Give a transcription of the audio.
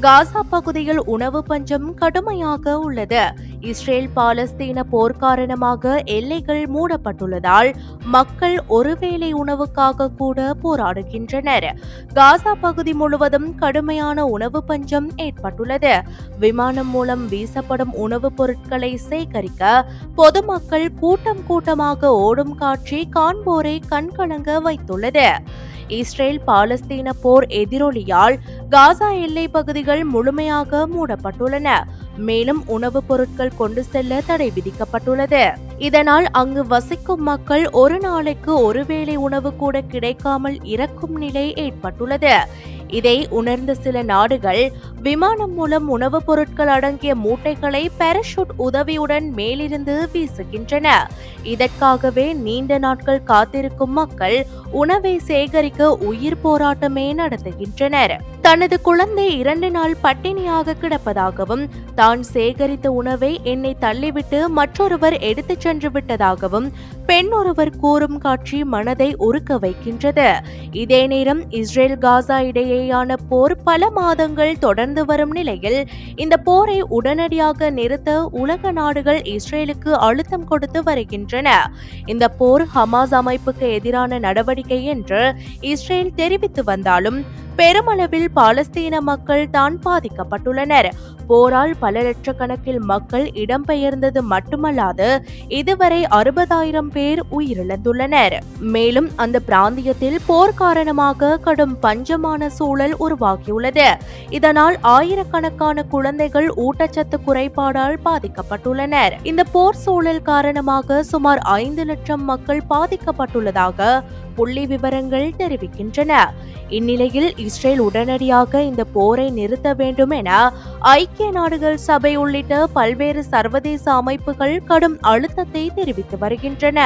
காசா பகுதியில் உணவு பஞ்சம் கடுமையாக உள்ளது. இஸ்ரேல் பாலஸ்தீன போர் காரணமாக எல்லைகள் மூடப்பட்டுள்ளதால் மக்கள் ஒருவேளை உணவுக்காக கூட போராடுகின்றனர். காசா பகுதி முழுவதும் கடுமையான உணவு பஞ்சம் ஏற்பட்டுள்ளது. விமானம் மூலம் வீசப்படும் உணவுப் பொருட்களை சேகரிக்க பொதுமக்கள் கூட்டம் கூட்டமாக ஓடும் காட்சி காண்போரை கண்கலங்க வைத்துள்ளது. இஸ்ரேல் பாலஸ்தீன போர் எதிரொலியால் காசா எல்லை பகுதிகள் முழுமையாக மூடப்பட்டுள்ளன. மேலும் உணவுப் பொருட்கள் கொண்டு செல்ல தடை விதிக்கப்பட்டுள்ளது. இதனால் அங்கு வசிக்கும் மக்கள் ஒரு நாளைக்கு ஒருவேளை உணவு கூட கிடைக்காமல் இறக்கும் நிலை ஏற்பட்டுள்ளது. இதை உணர்ந்த சில நாடுகள் விமானம் மூலம் உணவுப் பொருட்கள் அடங்கிய மூட்டைகளை பாராசூட் உதவியுடன் மேலிருந்து வீசுகின்றன. இதற்காகவே நீண்ட நாட்கள் காத்திருக்கும் மக்கள் உணவை சேகரிக்க உயிர் போராட்டமே நடத்துகின்றனர். தனது குழந்தை இரண்டு நாள் பட்டினியாக கிடப்பதாகவும் தான் சேகரித்த உணவை என்னை தள்ளிவிட்டு மற்றொருவர் எடுத்துச் சென்று விட்டதாகவும் பெண் ஒருவர் கூறும் காட்சி மனதை உருக்க வைக்கின்றது. இதே நேரம் இஸ்ரேல் காசா இடையேயான போர் பல மாதங்கள் தொடர்ந்து வரும் நிலையில் இந்த போரை உடனடியாக நிறுத்த உலக நாடுகள் இஸ்ரேலுக்கு அழுத்தம் கொடுத்து வருகின்றன. இந்த போர் ஹமாஸ் அமைப்புக்கு எதிரான நடவடிக்கை என்று இஸ்ரேல் தெரிவித்து வந்தாலும் பெருமளவில் பாலஸ்தீன மக்கள் தான் பாதிக்கப்பட்டுள்ளனர். போரால் பல லட்சக்கணக்கில் மக்கள் இடம்பெயர்ந்தது மட்டுமல்லாது இதுவரை அறுபதாயிரம் பேர் உயிரிழந்துள்ளனர். மேலும் அந்த பிராந்தியத்தில் போர் காரணமாக கடும் பஞ்சமான சூழல் உருவாகியுள்ளது. இதனால் ஆயிரக்கணக்கான குழந்தைகள் ஊட்டச்சத்து குறைபாடால் பாதிக்கப்பட்டுள்ளனர். இந்த போர் சூழல் காரணமாக சுமார் ஐந்து லட்சம் மக்கள் பாதிக்கப்பட்டுள்ளதாக புள்ளி விவரங்கள் தெரிவிக்கின்றன. இந்நிலையில் இஸ்ரேல் உடனடியாக இந்த போரை நிறுத்த வேண்டும் என ஐக்கிய நாடுகள் சபை உள்ளிட்ட பல்வேறு சர்வதேச அமைப்புகள் கடும் அழுத்தத்தை தெரிவித்து வருகின்றன.